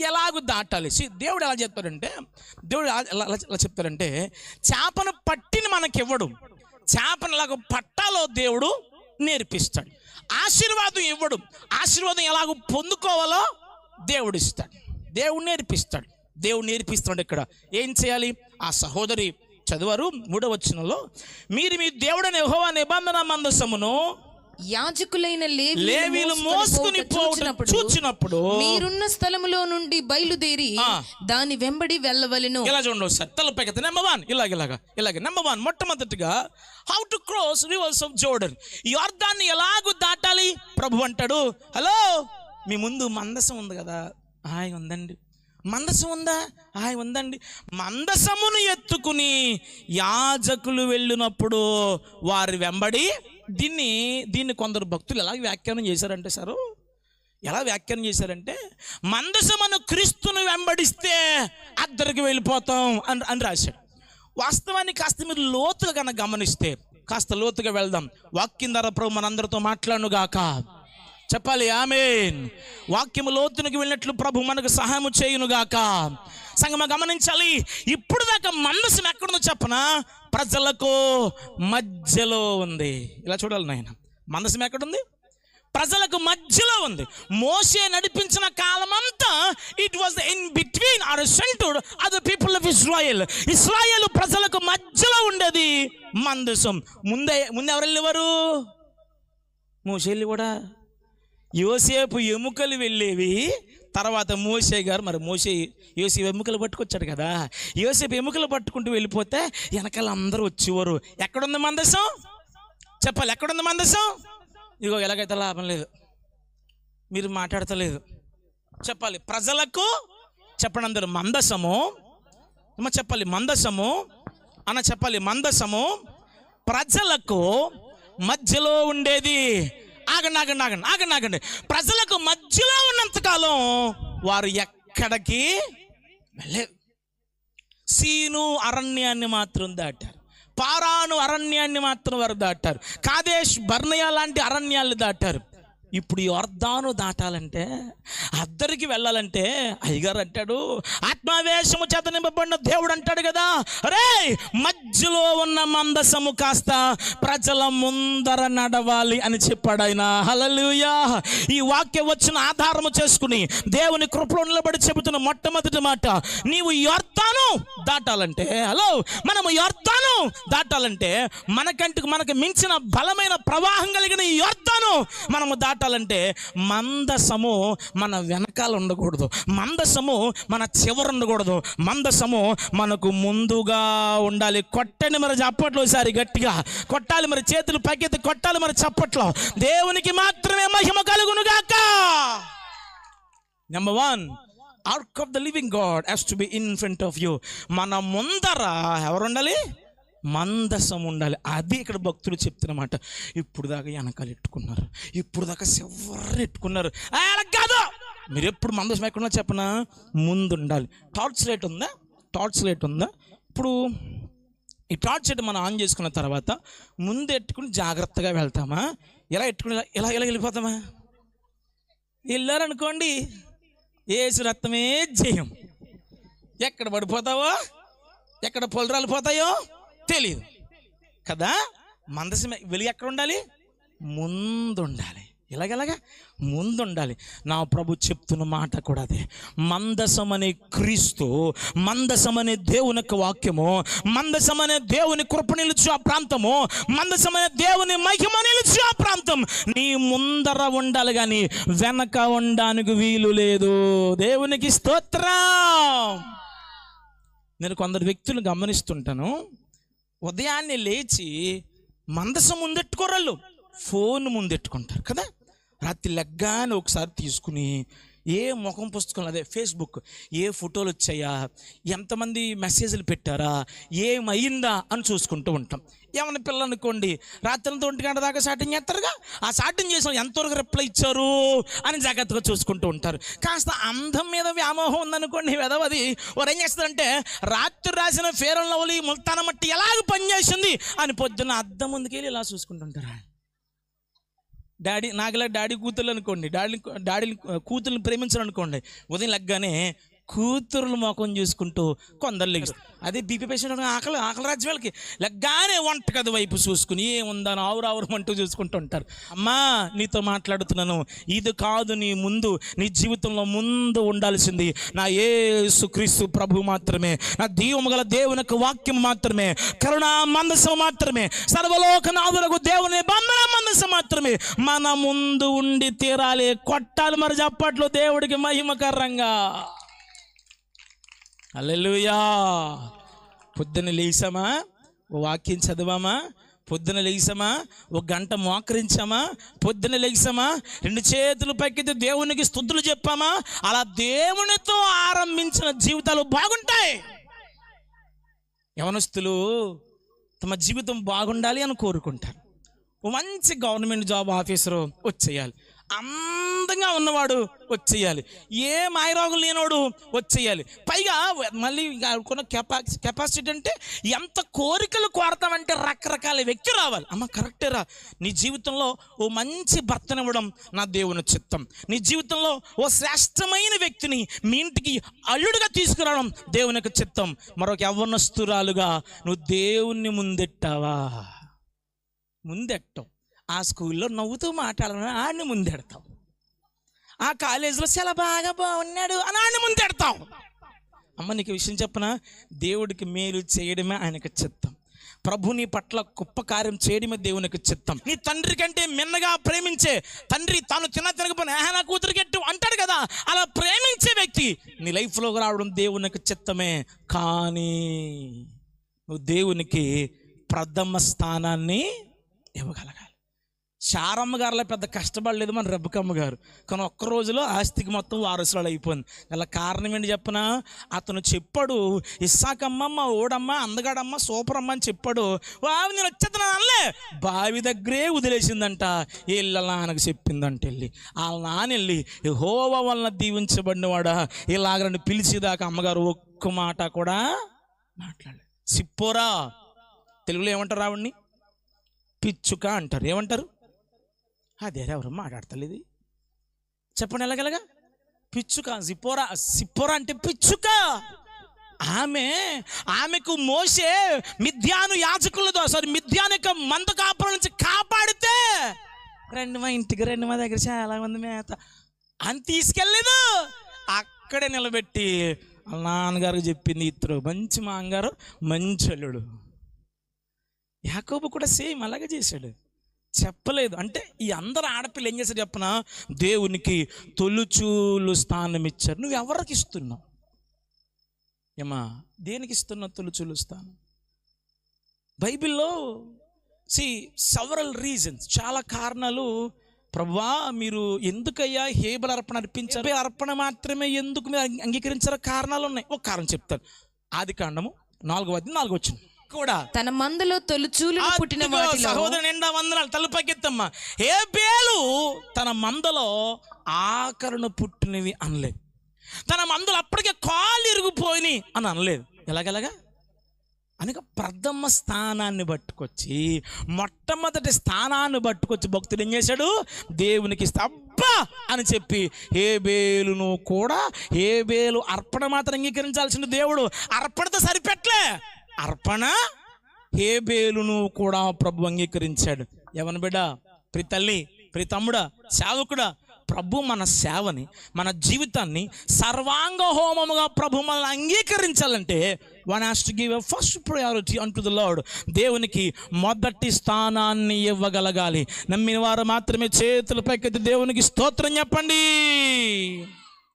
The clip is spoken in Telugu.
ఎలాగూ దాటాలి. దేవుడు ఎలా చెప్తాడంటే దేవుడు ఎలా ఎలా- చెప్తాడంటే చేపను పట్టిని మనకి ఇవ్వడు చేపను ఎలాగ పట్టాలో దేవుడు నేర్పిస్తాడు. ఆశీర్వాదం ఇవ్వడు ఆశీర్వాదం ఎలాగో పొందుకోవాలో దేవుడు ఇస్తాడు. దేవుడు నేర్పిస్తాడు. దేవుడు నేర్పిస్తాడు ఇక్కడ. ఏం చేయాలి? ఆ సహోదరి చదివారు మూడవచనంలో మీరు మీ దేవుడని యహోవా నిబంధన మందసమును యాజకులైన లేవీలు మోసుకుని చూచినప్పుడు మీరున్న స్థలములో నుండి బయలుదేరి. దాని వెంబడి వెళ్ళవలెను. ఇలా చూడండి సార్ తలపైకి నెంబర్ వన్ ఇలాగ ఇలాగ ఇలాగ. నెంబర్ వన్ మొట్టమొదటిగా how to cross rivers of Jordan యార్దాన్ని ఎలాగూ దాటాలి? ప్రభు అంటాడు హలో మీ ముందు మందసం ఉంది కదా హాయ్ ఉందండి. మందసం ఉందా? హాయ్ ఉందండి. మందసమును ఎత్తుకుని యాజకులు వెళ్ళినప్పుడు వారి వెంబడి దీన్ని దీన్ని కొందరు భక్తులు ఎలా వ్యాఖ్యానం చేశారంటే సారు ఎలా వ్యాఖ్యానం చేశారంటే మందసమను క్రీస్తును వెంబడిస్తే అద్దరికి వెళ్ళిపోతాం అని అని రాశాడు. వాస్తవానికి కాస్త మీరు లోతుగా కనుక గమనిస్తే కాస్త లోతుగా వెళ్దాం. వాక్యం ద్వారా ప్రభు మనందరితో మాట్లాడుగాక చెప్పాలి ఆమెన్. వాక్యము లోతునికి వెళ్ళినట్లు ప్రభు మనకు సహాయము చేయునుగాక. సంగమ గమనించాలి ఇప్పుడు దాకా మనసు ఎక్కడుందో చెప్పనా? ప్రజలకు మధ్యలో ఉంది. ఇలా చూడాలి నాయన. మందసం ఎక్కడుంది? ప్రజలకు మధ్యలో ఉంది. మోసే నడిపించిన కాలమంతా it was in between are centred other people of Israel Israel ప్రజలకు మధ్యలో ఉండేది మందసం. ముందే ముందు ఎవరు వెళ్ళేవారు? మోసే వెళ్ళి కూడా యోసేపు ఎముకలు వెళ్ళేవి. తర్వాత మోసే గారు మరి మోసే యోసేపు ఎముకలు పట్టుకొచ్చాడు కదా. యోసేపు ఎముకలు పట్టుకుంటూ వెళ్ళిపోతే వెనకాల అందరూ వచ్చేవారు. ఎక్కడుంది మందసం? చెప్పాలి ఎక్కడుంది మందసం? ఇదిగో ఎలాగైతే లాభం లేదు. మీరు మాట్లాడతలేదు. చెప్పాలి ప్రజలకు చెప్పండి అందరూ మందసము. అమ్మ చెప్పాలి మందసము. అన్న చెప్పాలి మందసము. ప్రజలకు మధ్యలో ఉండేది ఆగండి ఆగండి ఆగండి ఆగండి ఆగండి. ప్రజలకు మధ్యలో ఉన్నంతకాలం వారు ఎక్కడికి వెళ్ళలేదు సీను అరణ్యాన్ని మాత్రం దాటారు. పారాను అరణ్యాన్ని మాత్రం వారు దాటారు. కాదేశ్ బర్ణయ లాంటి అరణ్యాలు దాటారు. ఇప్పుడు ఈ అర్ధాను దాటాలంటే అద్దరికి వెళ్ళాలంటే అయ్యగారు అంటాడు ఆత్మావేశము చేత నింపబడిన దేవుడు అంటాడు కదా. రే మధ్యలో ఉన్న మందసము కాస్త ప్రజల ముందర నడవాలి అని చెప్పాడు ఆయన. హలలుయా ఈ వాక్యం వచ్చిన ఆధారము చేసుకుని దేవుని కృపలో నిలబడి చెబుతున్న మొట్టమొదటి మాట నీవు యొర్తాను దాటాలంటే హలో మనము యొర్తాను దాటాలంటే మనకంటే మనకు మించిన బలమైన ప్రవాహం కలిగిన ఈ యొర్తాను మనము దాటాలంటే మందసము మన వెనకాల ఉండకూడదు. మందసము మన చివర ఉండకూడదు. మందసము మనకు ముందుగా ఉండాలి. కొట్టండి మరి చప్పట్లు ఒకసారి గట్టిగా. కొట్టాలి మరి చేతులు పైకెత్తి కొట్టాలి మరి చప్పట్లో. దేవునికి మాత్రమే మహిమ కలుగునుగాక. Number one ark of the living God has to be in front of you మన ముందర ఎవరు ఉండాలి మందసం ఉండాలి. అది ఇక్కడ భక్తులు చెప్తున్నమాట. ఇప్పుడు దాకా వెనకాల ఎట్టుకున్నారు. ఇప్పుడు దాకా ఎవరు ఎట్టుకున్నారు. కాదు! మీరు ఎప్పుడు మందసం ఎక్కడున్నా చెప్పనా? ముందు ఉండాలి. టార్చ్ లైట్ ఉందా? టార్చ్ లైట్ ఉందా? ఇప్పుడు ఈ టార్చ్ లైట్ మనం ఆన్ చేసుకున్న తర్వాత ముందు ఎట్టుకుని జాగ్రత్తగా వెళ్తామా? ఎలా ఎట్టుకుని ఇలా- ఇలా ఇలా వెళ్ళిపోతామా? వెళ్ళారనుకోండి ఏసు రక్తమే జయం. ఎక్కడ పడిపోతావో? ఎక్కడ పొలరాలు పోతాయో? తెలియదు కదా? మందసమే. వెలుగు ఎక్కడ ఉండాలి ముందు ఉండాలి ఇలాగెలాగా ముందు ఉండాలి నా ప్రభు చెప్తున్న మాట కూడా అదే. మందసం అనే క్రీస్తు మందసం అనే దేవుని యొక్క వాక్యము మందసం అనే దేవుని కృప నిలిచి ఆ ప్రాంతము మందసం అనే దేవుని మహిమ నిలిచి ఆ ప్రాంతం. నీ ముందర ఉండాలి కానీ వెనక ఉండడానికి వీలు లేదు. దేవునికి స్తోత్రం. నేను కొందరు వ్యక్తులు గమనిస్తుంటాను. ఉదయాన్నే లేచి మందసం ముందెట్టుకోరళ్ళు. ఫోన్ ముందెట్టుకుంటారు కదా? రాత్రి లెగ్గానే ఒకసారి తీసుకుని ఏ ముఖం పుస్తకం అదే ఫేస్బుక్ ఏ ఫోటోలు వచ్చాయా ఎంతమంది మెసేజ్లు పెట్టారా ఏమైందా అని చూసుకుంటూ ఉంటాం. ఏమైనా పిల్లలు అనుకోండి ఒంటి గంట దాకా షాటింగ్ చేస్తారుగా? ఆ షాటింగ్ చేసిన ఎంతవరకు రిప్లై ఇచ్చారు అని జాగ్రత్తగా చూసుకుంటూ ఉంటారు. కాస్త అందం మీద వ్యామోహం ఉందనుకోండి వెదవది. వారు ఏం చేస్తారంటే రాత్రి రాసిన ఫేరం లవ్లీ ముల్తాన మట్టి ఎలాగ పనిచేసింది అని పొద్దున్న అద్దం ముందుకెళ్ళి ఇలా చూసుకుంటుంటారు డాడీ నాకులా డాడీ కూతుర్లు అనుకోండి డాడీ డాడీని కూతుర్ని ప్రేమించాలనుకోండి ఉదయం లెగ్గానే కూతురులు ముఖం చూసుకుంటూ కొందరు లెగిస్తారు. అదే బీపీ పేషెంట్ ఆకలి ఆకలి రాజ్యం వాళ్ళకి. లెగ్గానే వంటగది వైపు చూసుకుని ఏముందని ఆవురావురు అంటూ చూసుకుంటూ ఉంటారు. అమ్మా నీతో మాట్లాడుతున్నాను. ఇది కాదు నీ ముందు నీ జీవితంలో ముందు ఉండాల్సింది. నా యేసు క్రీస్తు ప్రభు మాత్రమే. నా దీవము గల దేవుని వాక్యం మాత్రమే. కరుణా మందసం మాత్రమే. సర్వలోక నాదులకు దేవుని బంధన మందసం మాత్రమే. మన ముందు ఉండి తీరాలి కొట్టాలి. మరి చప్పట్లు దేవుడికి మహిమకరంగా అల్లెలుయా పొద్దున లేసామా ఓ వాక్యం చదివామా? పొద్దున లేసామా ఒక గంట మోకరించామా? పొద్దున లేసామా రెండు చేతులు పైకెత్తి దేవునికి స్థుతులు చెప్పామా? అలా దేవునితో ఆరంభించిన జీవితాలు బాగుంటాయి. యవనస్తులు తమ జీవితం బాగుండాలి అని కోరుకుంటారు. ఓ మంచి గవర్నమెంట్ జాబ్ ఆఫీసరు వచ్చేయాలి. అందంగా ఉన్నవాడు వచ్చేయాలి. ఏ మాయరోగం లేనోడు వచ్చేయాలి. పైగా మళ్ళీ అనుకున్న కెపా కెపాసిటీ అంటే ఎంత కోరికలు కోరతామంటే రకరకాల వ్యక్తి రావాలి. అమ్మ కరెక్టే రా. నీ జీవితంలో ఓ మంచి భర్తనివ్వడం నా దేవుని చిత్తం. నీ జీవితంలో ఓ శ్రేష్టమైన వ్యక్తిని మీ ఇంటికి అల్లుడుగా తీసుకురావడం దేవుని యొక్క చిత్తం. మరొక యవ్వనస్తురాలుగా నువ్వు దేవుణ్ణి ముందెట్టావా? ముందెట్టావు. ఆ స్కూల్లో నవ్వుతూ మాట్లాడాలని ఆడిని ముందెడతాం. ఆ కాలేజీలో చాలా బాగా బాగున్నాడు అని ఆడిని ముందెడతాం. అమ్మ నీకు విషయం చెప్పనా? దేవుడికి మేలు చేయడమే ఆయనకు చిత్తం. ప్రభుని పట్ల గొప్ప కార్యం చేయడమే దేవునికి చిత్తం. నీ తండ్రి కంటే మిన్నగా ప్రేమించే తండ్రి తాను తిన తినకపోయినా "ఆహా, నా కూతురు గట్టు అంటాడు కదా. అలా ప్రేమించే వ్యక్తి నీ లైఫ్లోకి రావడం దేవునికి చిత్తమే. కానీ నువ్వు దేవునికి ప్రథమ స్థానాన్ని ఇవ్వగలగాలి. చారమ్మ గారిలో పెద్ద కష్టపడలేదు మన రబ్బకమ్మ గారు కానీ ఒక్క రోజులో ఆస్తికి మొత్తం వారసులు అయిపోయింది. అలా కారణం ఏంటి చెప్పనా? అతను చెప్పాడు ఇస్సాకమ్మ మా ఓడమ్మ అందగాడమ్మ సూపర్ అమ్మ అని చెప్పాడు. వావి నేను వచ్చేస్తున్నాను అనలే బావి దగ్గరే వదిలేసిందంట. వీళ్ళ నాన్నకు చెప్పిందంట వెళ్ళి వాళ్ళ నాన్న వెళ్ళి హోవ వలన దీవించబడినవాడా? ఇలాగ నన్ను పిలిచేదాకా అమ్మగారు ఒక్క మాట కూడా మాట్లాడలేదు. సిప్పోరా! తెలుగులో ఏమంటారు ఆవిడ్ని? పిచ్చుక అంటారు. ఏమంటారు? అదేరెవరు మాట్లాడతలేది మాట్లాడతలేదు? చెప్పండి ఎలాగెలాగా పిచ్చుక సిప్పోరా సిప్పోరా అంటే పిచ్చుక. ఆమె ఆమెకు మోసే మిథ్యాను యాజకులతో సారీ మిథ్యాను యొక్క మంద కాపురం నుంచి కాపాడితే రెండు మా ఇంటికి రెండు మా దగ్గర చాలా మంది మేత. అని తీసుకెళ్ళలేదు అక్కడే నిలబెట్టి వాళ్ళ నాన్నగారు చెప్పింది ఇద్దరు. మంచి మా అంగారు మంచి అల్లుడు యాకోబు కూడా సేమ్ అలాగే చేశాడు. చెప్పలేదు. అంటే ఈ అందరు ఆడపిల్ల ఏం చేశారు చెప్పిన? దేవునికి తొలుచూలు స్థానం ఇచ్చారు నువ్వు ఎవరికి ఇస్తున్నావు? ఏమా దేనికి ఇస్తున్నావు తొలుచూలు స్థానం? బైబిల్లో సి సవరల్ రీజన్స్ చాలా కారణాలు. ప్రభా మీరు ఎందుకయ్యా హేబల అర్పణ అర్పించారు? అర్పణ మాత్రమే ఎందుకు మీరు అంగీకరించారో కారణాలు ఉన్నాయి. ఒక కారణం చెప్తాను. ఆది కాండము నాలుగో అధ్యాయం నాలుగో వచ్చింది కూడా. తన మందలో తొలుచూలును పుట్టిన వాటిలో సహోదరు నిండా వందనాలు. తలపకెత్తమ్మా. ఏ బేలు తన మందలో ఆకరణ పుట్టినవి అనలేదు. తన మందలు అప్పటికే కాళ్ళు ఇరిగిపోయినాయి అని అనలేదు. ఎలాగెలాగా? అనగా ప్రథమ స్థానాన్ని పట్టుకొచ్చి మొట్టమొదటి స్థానాన్ని పట్టుకొచ్చి భక్తుడు ఏం చేశాడు? దేవునికి అబ్బా అని చెప్పి ఏ బేలును కూడా ఏ బేలు అర్పణ మాత్రం అంగీకరించాల్సిన దేవుడు. అర్పణతో సరిపెట్లే అర్పణ? హేబేలును కూడా ప్రభు అంగీకరించాడు. ఎవని బిడ్డ? ప్రి తల్లి ప్రి తమ్ముడా సేవకుడా ప్రభు మన సేవని మన జీవితాన్ని సర్వాంగ హోమముగా ప్రభు మనల్ని అంగీకరించాలంటే one has to give a first priority unto the lord దేవునికి మొదటి స్థానాన్ని ఇవ్వగలగాలి. నమ్మిన వారు మాత్రమే చేతుల పైకెత్తి దేవునికి స్తోత్రం చెప్పండి.